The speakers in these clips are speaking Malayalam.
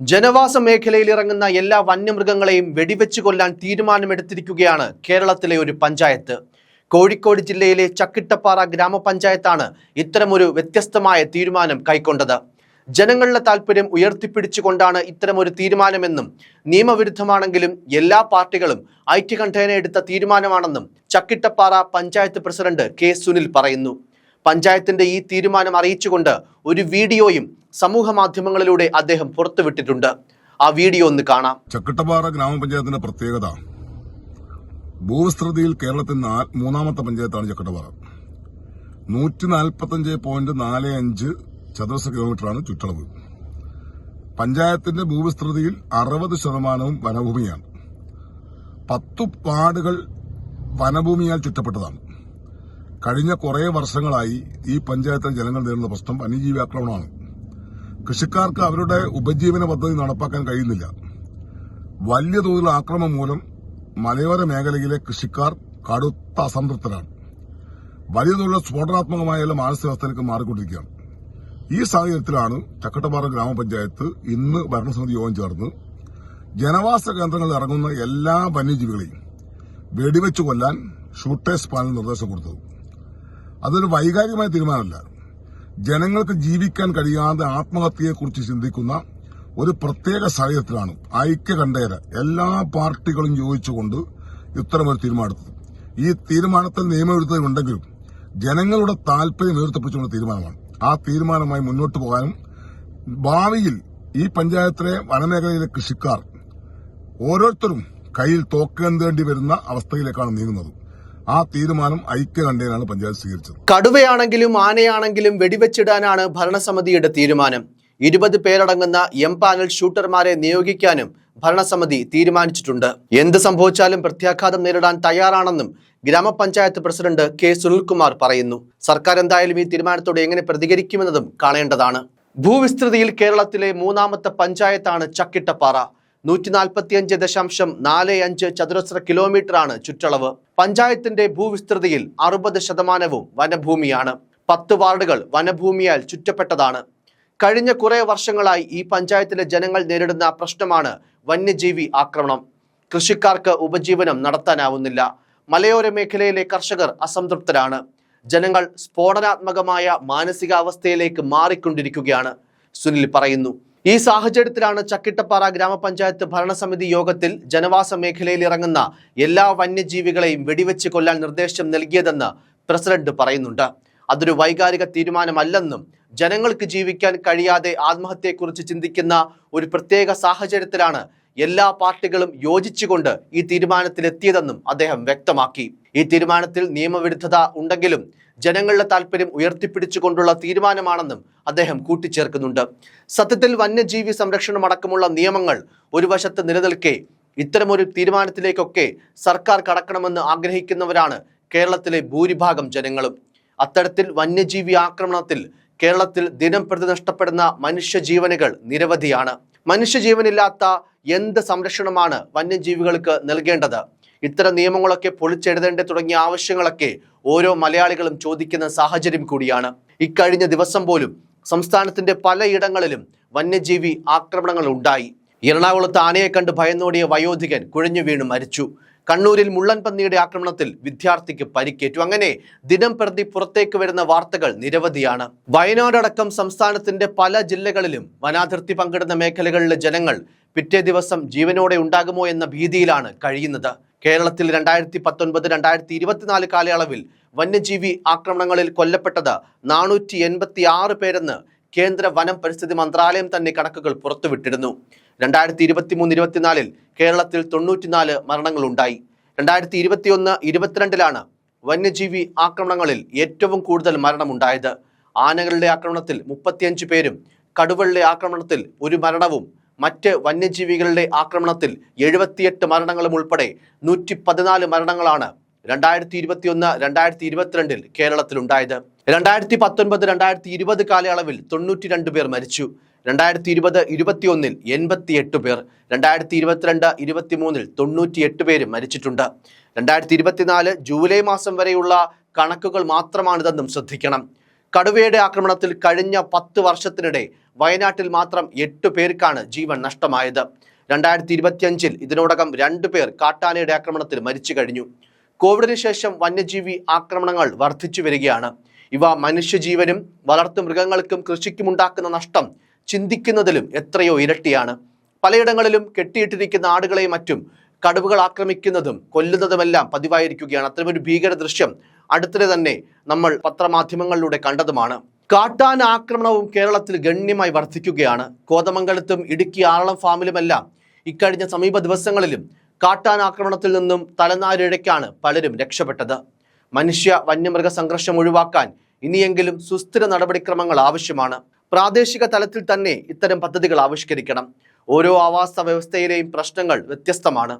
ജനവാസ മേഖലയിൽ ഇറങ്ങുന്ന എല്ലാ വന്യമൃഗങ്ങളെയും വെടിവെച്ച് കൊല്ലാൻ തീരുമാനമെടുത്തിരിക്കുകയാണ് കേരളത്തിലെ ഒരു പഞ്ചായത്ത്. കോഴിക്കോട് ജില്ലയിലെ ചക്കിട്ടപ്പാറ ഗ്രാമപഞ്ചായത്താണ് ഇത്തരമൊരു വ്യത്യസ്തമായ തീരുമാനം കൈക്കൊണ്ടത്. ജനങ്ങളുടെ താല്പര്യം ഉയർത്തിപ്പിടിച്ചുകൊണ്ടാണ് ഇത്തരമൊരു തീരുമാനമെന്നും നിയമവിരുദ്ധമാണെങ്കിലും എല്ലാ പാർട്ടികളും ഐക്യകണ്ഠേന എടുത്ത തീരുമാനമാണെന്നും ചക്കിട്ടപ്പാറ പഞ്ചായത്ത് പ്രസിഡന്റ് കെ സുനിൽ പറയുന്നു. പഞ്ചായത്തിന്റെ ഈ തീരുമാനം അറിയിച്ചുകൊണ്ട് ഒരു വീഡിയോയും സമൂഹ മാധ്യമങ്ങളിലൂടെ അദ്ദേഹം പുറത്തുവിട്ടിട്ടുണ്ട്. ആ വീഡിയോ ഒന്ന് കാണാം. ചക്കട്ടപ്പാറ ഗ്രാമപഞ്ചായത്തിന്റെ പ്രത്യേകത. ഭൂവിസ്തൃതിയിൽ കേരളത്തിൽ മൂന്നാമത്തെ പഞ്ചായത്താണ് ചക്കട്ടപ്പാറ. നൂറ്റി നാൽപ്പത്തഞ്ച് പോയിന്റ് നാല് അഞ്ച് ചതുരശ്ര കിലോമീറ്ററാണ് ചുറ്റളവ്. പഞ്ചായത്തിന്റെ ഭൂവിസ്തൃതിയിൽ അറുപത് ശതമാനവും വനഭൂമിയാണ്. പത്തു പാടുകൾ വനഭൂമിയാൽ ചുറ്റപ്പെട്ടതാണ്. കഴിഞ്ഞ കുറേ വർഷങ്ങളായി ഈ പഞ്ചായത്തിലെ ജനങ്ങൾ നേരിടുന്ന പ്രശ്നം വന്യജീവി ആക്രമണമാണ്. കൃഷിക്കാർക്ക് അവരുടെ ഉപജീവന പദ്ധതി നടപ്പാക്കാൻ കഴിയുന്നില്ല. വലിയ തോതിലുള്ള ആക്രമണം മൂലം മലയോര മേഖലയിലെ കൃഷിക്കാർ കടുത്ത അസംതൃപ്തരാണ്. വലിയ തോതിലുള്ള സ്ഫോടനാത്മകമായ മാനസികാവസ്ഥയിലേക്ക് മാറിക്കൊണ്ടിരിക്കുകയാണ്. ഈ സാഹചര്യത്തിലാണ് ചക്കട്ടപ്പാറ ഗ്രാമപഞ്ചായത്ത് ഇന്ന് ഭരണസമിതി യോഗം ചേർന്ന് ജനവാസ കേന്ദ്രങ്ങളിൽ ഇറങ്ങുന്ന എല്ലാ വന്യജീവികളെയും വെടിവെച്ച് കൊല്ലാൻ ഷൂട്ടേഴ്സ് പാനൽ നിർദ്ദേശം കൊടുത്തത്. അതൊരു വൈകാരികമായ തീരുമാനമല്ല. ജനങ്ങൾക്ക് ജീവിക്കാൻ കഴിയാതെ ആത്മഹത്യയെക്കുറിച്ച് ചിന്തിക്കുന്ന ഒരു പ്രത്യേക സാഹചര്യത്തിലാണ് ഐക്യ കണ്ടേര എല്ലാ പാർട്ടികളും യോജിച്ചുകൊണ്ട് ഇത്തരമൊരു തീരുമാനമെടുത്തത്. ഈ തീരുമാനത്തിൽ നിയമവിരുദ്ധതയുണ്ടെങ്കിലും ജനങ്ങളുടെ താല്പര്യം ഉയർത്തിപ്പിടിച്ചുകൊണ്ട് തീരുമാനമാണ്. ആ തീരുമാനമായി മുന്നോട്ട് പോകാനും ഭാവിയിൽ ഈ പഞ്ചായത്തിലെ വനമേഖലയിലെ കൃഷിക്കാർ ഓരോരുത്തരും കയ്യിൽ തോക്കേന്തേണ്ടി വരുന്ന അവസ്ഥയിലേക്കാണ് നീങ്ങുന്നത്. ആ തീരുമാനം ഐക്യകണ്ഠേനാണ് പഞ്ചായത്ത് സ്വീകരിച്ചത്. കടുവയാണെങ്കിലും ആനയാണെങ്കിലും വെടിവെച്ചിടാനാണ് ഭരണസമിതിയുടെ തീരുമാനം. ഇരുപത് പേരടങ്ങുന്ന എം പാനൽ ഷൂട്ടർമാരെ നിയോഗിക്കാനും ഭരണസമിതി തീരുമാനിച്ചിട്ടുണ്ട്. എന്ത് സംഭവിച്ചാലും പ്രത്യാഘാതം നേരിടാൻ തയ്യാറാണെന്നും ഗ്രാമപഞ്ചായത്ത് പ്രസിഡന്റ് കെ സുനിൽകുമാർ പറയുന്നു. സർക്കാർ എന്തായാലും ഈ തീരുമാനത്തോട് എങ്ങനെ പ്രതികരിക്കുമെന്നതും കാണേണ്ടതാണ്. ഭൂവിസ്തൃതിയിൽ കേരളത്തിലെ മൂന്നാമത്തെ പഞ്ചായത്താണ് ചക്കിട്ടപ്പാറ. നൂറ്റി നാൽപ്പത്തിയഞ്ച് ദശാംശം നാല് അഞ്ച് ചതുരശ്ര കിലോമീറ്ററാണ് ചുറ്റളവ്. പഞ്ചായത്തിന്റെ ഭൂവിസ്തൃതിയിൽ അറുപത് ശതമാനവും വനഭൂമിയാണ്. പത്ത് വാർഡുകൾ വനഭൂമിയാൽ ചുറ്റപ്പെട്ടതാണ്. കഴിഞ്ഞ കുറെ വർഷങ്ങളായി ഈ പഞ്ചായത്തിലെ ജനങ്ങൾ നേരിടുന്ന പ്രശ്നമാണ് വന്യജീവി ആക്രമണം. കൃഷിക്കാർക്ക് ഉപജീവനം നടത്താനാവുന്നില്ല. മലയോര മേഖലയിലെ കർഷകർ അസംതൃപ്തരാണ്. ജനങ്ങൾ സ്ഫോടനാത്മകമായ മാനസികാവസ്ഥയിലേക്ക് മാറിക്കൊണ്ടിരിക്കുകയാണ് സുനിൽ പറയുന്നു. ഈ സാഹചര്യത്തിലാണ് ചക്കിട്ടപ്പാറ ഗ്രാമപഞ്ചായത്ത് ഭരണസമിതി യോഗത്തിൽ ജനവാസ മേഖലയിൽ ഇറങ്ങുന്ന എല്ലാ വന്യജീവികളെയും വെടിവെച്ച് കൊല്ലാൻ നിർദ്ദേശം നൽകിയതെന്ന് പ്രസിഡന്റ് പറയുന്നുണ്ട്. അതൊരു വൈകാരിക തീരുമാനമല്ലെന്നും ജനങ്ങൾക്ക് ജീവിക്കാൻ കഴിയാതെ ആത്മഹത്യയെക്കുറിച്ച് ചിന്തിക്കുന്ന ഒരു പ്രത്യേക സാഹചര്യത്തിലാണ് എല്ലാ പാർട്ടികളും യോജിച്ചുകൊണ്ട് ഈ തീരുമാനത്തിലെത്തിയതെന്നും അദ്ദേഹം വ്യക്തമാക്കി. ഈ തീരുമാനത്തിൽ നിയമവിരുദ്ധത ഉണ്ടെങ്കിലും ജനങ്ങളുടെ താല്പര്യം ഉയർത്തിപ്പിടിച്ചുകൊണ്ടുള്ള തീരുമാനമാണെന്നും അദ്ദേഹം കൂട്ടിച്ചേർക്കുന്നുണ്ട്. സത്യത്തിൽ വന്യജീവി സംരക്ഷണം അടക്കമുള്ള നിയമങ്ങൾ ഒരു വശത്ത് നിലനിൽക്കെ ഇത്തരമൊരു തീരുമാനത്തിലേക്കൊക്കെ സർക്കാർ കടക്കണമെന്ന് ആഗ്രഹിക്കുന്നവരാണ് കേരളത്തിലെ ഭൂരിഭാഗം ജനങ്ങളും. അത്തരത്തിൽ വന്യജീവി ആക്രമണത്തിൽ കേരളത്തിൽ ദിനം പ്രതി നഷ്ടപ്പെടുന്ന മനുഷ്യജീവനുകൾ നിരവധിയാണ്. മനുഷ്യജീവനില്ലാത്ത എന്ത് സംരക്ഷണമാണ് വന്യജീവികൾക്ക് നൽകേണ്ടത്? ഇത്തരം നിയമങ്ങളൊക്കെ പൊളിച്ചെഴുതേണ്ട തുടങ്ങിയ ആവശ്യങ്ങളൊക്കെ ഓരോ മലയാളികളും ചോദിക്കുന്ന സാഹചര്യം കൂടിയാണ്. ഇക്കഴിഞ്ഞ ദിവസം പോലും സംസ്ഥാനത്തിന്റെ പലയിടങ്ങളിലും വന്യജീവി ആക്രമണങ്ങൾ ഉണ്ടായി. എറണാകുളത്ത് ആനയെ കണ്ട് ഭയന്നോടിയ വയോധികൻ കുഴഞ്ഞു വീണ് മരിച്ചു. കണ്ണൂരിൽ മുള്ളൻ പന്നിയുടെ ആക്രമണത്തിൽ വിദ്യാർത്ഥിക്ക് പരിക്കേറ്റു. അങ്ങനെ ദിനം പ്രതി പുറത്തേക്ക് വരുന്ന വാർത്തകൾ നിരവധിയാണ്. വയനാടടക്കം സംസ്ഥാനത്തിന്റെ പല ജില്ലകളിലും വനാതിർത്തി പങ്കിടുന്ന മേഖലകളിലെ ജനങ്ങൾ പിറ്റേ ദിവസം ജീവനോടെ ഉണ്ടാകുമോ എന്ന ഭീതിയിലാണ് കഴിയുന്നത്. കേരളത്തിൽ രണ്ടായിരത്തി പത്തൊൻപത് രണ്ടായിരത്തി ഇരുപത്തിനാല് കാലയളവിൽ വന്യജീവി ആക്രമണങ്ങളിൽ കൊല്ലപ്പെട്ടത് നാനൂറ്റി എൺപത്തി ആറ് പേരെന്ന് കേന്ദ്ര വനം പരിസ്ഥിതി മന്ത്രാലയം തന്നെ കണക്കുകൾ പുറത്തുവിട്ടിരുന്നു. രണ്ടായിരത്തി ഇരുപത്തി മൂന്ന് ഇരുപത്തിനാലിൽ കേരളത്തിൽ തൊണ്ണൂറ്റിനാല് മരണങ്ങളുണ്ടായി. രണ്ടായിരത്തി ഇരുപത്തിയൊന്ന് ഇരുപത്തിരണ്ടിലാണ് വന്യജീവി ആക്രമണങ്ങളിൽ ഏറ്റവും കൂടുതൽ മരണമുണ്ടായത്. ആനകളുടെ ആക്രമണത്തിൽ മുപ്പത്തിയഞ്ച് പേരും കടുവകളുടെ ആക്രമണത്തിൽ ഒരു മരണവും മറ്റ് വന്യജീവികളുടെ ആക്രമണത്തിൽ എഴുപത്തിയെട്ട് മരണങ്ങളും ഉൾപ്പെടെ നൂറ്റി പതിനാല് മരണങ്ങളാണ് രണ്ടായിരത്തി ഇരുപത്തിയൊന്ന് രണ്ടായിരത്തി ഇരുപത്തിരണ്ടിൽ കേരളത്തിലുണ്ടായത്. രണ്ടായിരത്തി പത്തൊൻപത് രണ്ടായിരത്തി ഇരുപത് കാലയളവിൽ തൊണ്ണൂറ്റി രണ്ട് പേർ മരിച്ചു. രണ്ടായിരത്തി ഇരുപത് ഇരുപത്തിയൊന്നിൽ എൺപത്തിയെട്ട് പേർ. രണ്ടായിരത്തി ഇരുപത്തിരണ്ട് ഇരുപത്തിമൂന്നിൽ തൊണ്ണൂറ്റിയെട്ട് പേര് മരിച്ചിട്ടുണ്ട്. രണ്ടായിരത്തി ഇരുപത്തിനാല് ജൂലൈ മാസം വരെയുള്ള കണക്കുകൾ മാത്രമാണിതെന്നും ശ്രദ്ധിക്കണം. കടുവയുടെ ആക്രമണത്തിൽ കഴിഞ്ഞ പത്ത് വർഷത്തിനിടെ വയനാട്ടിൽ മാത്രം എട്ട് പേർക്കാണ് ജീവൻ നഷ്ടമായത്. രണ്ടായിരത്തി ഇരുപത്തിയഞ്ചിൽ ഇതിനോടകം രണ്ടു പേർ കാട്ടാനയുടെ ആക്രമണത്തിൽ മരിച്ചു കഴിഞ്ഞു. കോവിഡിന് ശേഷം വന്യജീവി ആക്രമണങ്ങൾ വർദ്ധിച്ചു വരികയാണ്. ഇവ മനുഷ്യജീവനും വളർത്തു മൃഗങ്ങൾക്കും കൃഷിക്കും ഉണ്ടാക്കുന്ന നഷ്ടം ചിന്തിക്കുന്നതിലും എത്രയോ ഇരട്ടിയാണ്. പലയിടങ്ങളിലും കെട്ടിയിട്ടിരിക്കുന്ന ആടുകളെയും മറ്റും കടുവകൾ ആക്രമിക്കുന്നതും കൊല്ലുന്നതുമെല്ലാം പതിവായിരിക്കുകയാണ്. അത്തരമൊരു ഭീകര ദൃശ്യം അടുത്തിടെ തന്നെ നമ്മൾ പത്രമാധ്യമങ്ങളിലൂടെ കണ്ടതുമാണ്. കാട്ടാൻ ആക്രമണവും കേരളത്തിൽ ഗണ്യമായി വർദ്ധിക്കുകയാണ് കോതമംഗലത്തും ഇടുക്കി ആറളം ഫാമിലുമെല്ലാം ഇക്കഴിഞ്ഞ സമീപ ദിവസങ്ങളിലും കാട്ടാൻ ആക്രമണത്തിൽ നിന്നും തലനാരിഴയ്ക്കാണ് പലരും രക്ഷപ്പെട്ടത്. മനുഷ്യ വന്യമൃഗ സംഘർഷം ഒഴിവാക്കാൻ ഇനിയെങ്കിലും സുസ്ഥിര നടപടിക്രമങ്ങൾ ആവശ്യമാണ്. പ്രാദേശിക തലത്തിൽ തന്നെ ഇത്തരം പദ്ധതികൾ ആവിഷ്കരിക്കണം. ഓരോ ആവാസ വ്യവസ്ഥയിലെയും പ്രശ്നങ്ങൾ വ്യത്യസ്തമാണ്.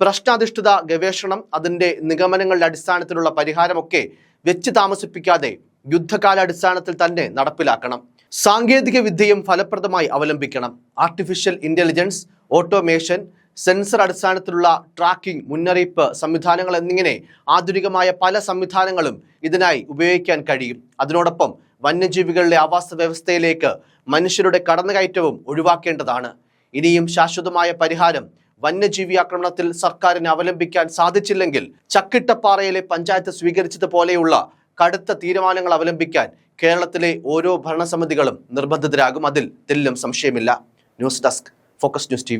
പ്രശ്നാധിഷ്ഠിത ഗവേഷണം അതിന്റെ നിഗമനങ്ങളുടെ അടിസ്ഥാനത്തിലുള്ള പരിഹാരമൊക്കെ വെച്ച് താമസിപ്പിക്കാതെ യുദ്ധകാലാടിസ്ഥാനത്തിൽ തന്നെ നടപ്പിലാക്കണം. സാങ്കേതിക വിദ്യയും ഫലപ്രദമായി അവലംബിക്കണം. ആർട്ടിഫിഷ്യൽ ഇന്റലിജൻസ് ഓട്ടോമേഷൻ സെൻസർ അടിസ്ഥാനത്തിലുള്ള ട്രാക്കിംഗ് മുന്നറിയിപ്പ് സംവിധാനങ്ങൾ എന്നിങ്ങനെ ആധുനികമായ പല സംവിധാനങ്ങളും ഇതിനായി ഉപയോഗിക്കാൻ കഴിയും. അതിനോടൊപ്പം വന്യജീവികളുടെ ആവാസ വ്യവസ്ഥയിലേക്ക് മനുഷ്യരുടെ കടന്നുകയറ്റവും ഒഴിവാക്കേണ്ടതാണ്. ഇനിയും ശാശ്വതമായ പരിഹാരം വന്യജീവി ആക്രമണത്തിൽ സർക്കാരിന് അവലംബിക്കാൻ സാധിച്ചില്ലെങ്കിൽ ചക്കിട്ടപ്പാറയിലെ പഞ്ചായത്ത് സ്വീകരിച്ചതുപോലെയുള്ള കടുത്ത തീരുമാനങ്ങൾ അവലംബിക്കാൻ കേരളത്തിലെ ഓരോ ഭരണസമിതികളും നിർബന്ധിതരാകും. അതിൽ തെല്ലും സംശയമില്ല. News desk focus news T